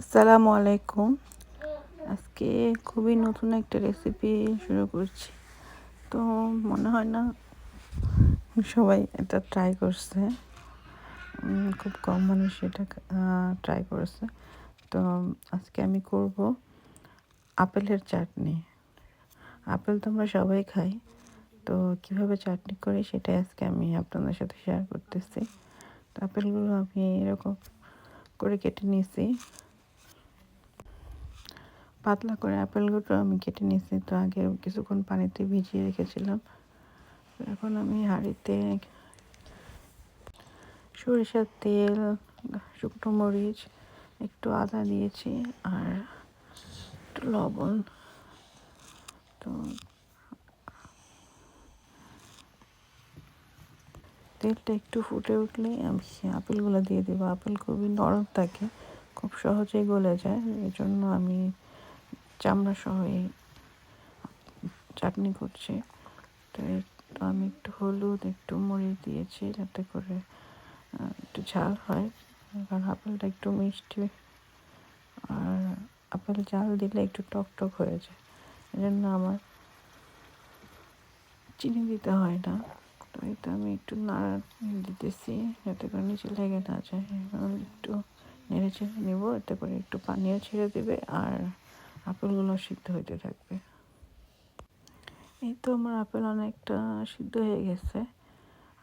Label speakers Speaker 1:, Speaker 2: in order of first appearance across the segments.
Speaker 1: আসসালামু আলাইকুম। আজকে খুবই নতুন একটা রেসিপি শুরু করছি। তো মনে হয় না সবাই এটা ট্রাই করছে। খুব কম মানুষ এটা ট্রাই করেছে। তো আজকে আমি করব আপেলের চাটনি। আপেল তো আমরা সবাই খাই। তো কীভাবে চাটনি করি সেটাই আজকে আমি আপনাদের সাথে শেয়ার করতেছি। তো আপেলগুলো আমি এরকম করে কেটে নিয়েছি পাতলা করে আপেলগুলো আমি কেটে নিয়েছি। তো আগে কিছুক্ষণ পানিতে ভিজিয়ে রেখেছিলাম। এখন আমি হাঁড়িতে সরিষার তেল, শুকনো মরিচ, একটু আদা দিয়েছি আর একটু লবণ। তো তেলটা একটু ফুটে উঠলে আমি আপেলগুলো দিয়ে দেবো। আপেল খুবই নরম থাকে, খুব সহজেই গলে যায়। এই জন্য আমি চামড়া সহ এই চাটনি করছি। তো আমি একটু হলুদ, একটু মরিচ দিয়েছি যাতে করে একটু ঝাল হয়। কারণ আপেলটা একটু মিষ্টি আর আপেল ঝাল দিলে একটু টক টক হয়ে যায়। এই জন্য আমার চিনি দিতে হয় না। তো এটা আমি একটু নাড়া দিতেছি যাতে করে নিচে লেগে না যায়। একটু নেড়ে চেড়ে নেব, এতে করে একটু পানিও ছেড়ে দেবে আর আপেলগুলো সিদ্ধ হইতে থাকবে। এই তো আমার আপেল অনেকটা সিদ্ধ হয়ে গেছে।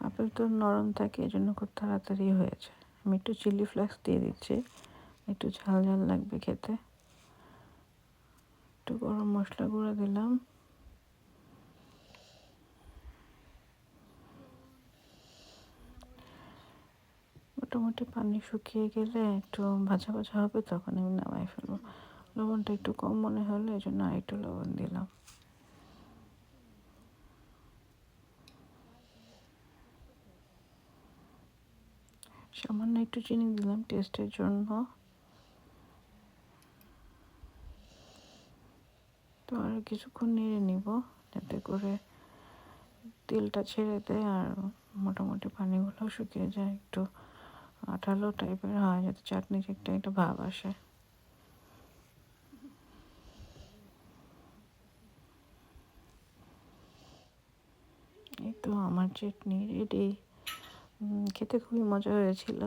Speaker 1: আপেল তো নরম থাকে এই জন্য খুব তাড়াতাড়ি হয়েছে। আমি একটু চিলি ফ্লেক্স দিয়ে দিচ্ছি। একটু ঝাল ঝাল লাগবে খেতে। একটু গরম মশলা গুঁড়ো দিলাম। মোটামুটি পানি শুকিয়ে গেলে একটু ভাজা ভাজা হবে, তখন আমি নামাই ফেলব। লবণটা একটু কম মনে হলো, এই জন্য একটু লবণ দিলাম। সামান্য একটু চিনি দিলাম টেস্টের জন্য। তো আর কিছুক্ষণ নেড়ে নিব, যাতে করে তেলটা ছেড়ে দেয় আর মোটামুটি পানিগুলো শুকিয়ে যায়, একটু আঠালো টাইপের হয়, যাতে চাটনির একটা একটা ভাব আসে এই তো আমার চাটনি রেডি খেতে খুবই মজা হয়েছিল।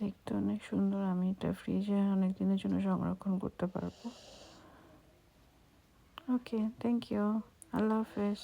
Speaker 1: দেখতে অনেক সুন্দর। আমি এটা ফ্রিজে অনেক দিনের জন্য সংরক্ষণ করতে পারব। ওকে থ্যাংক ইউ আল্লাহ হাফেজ।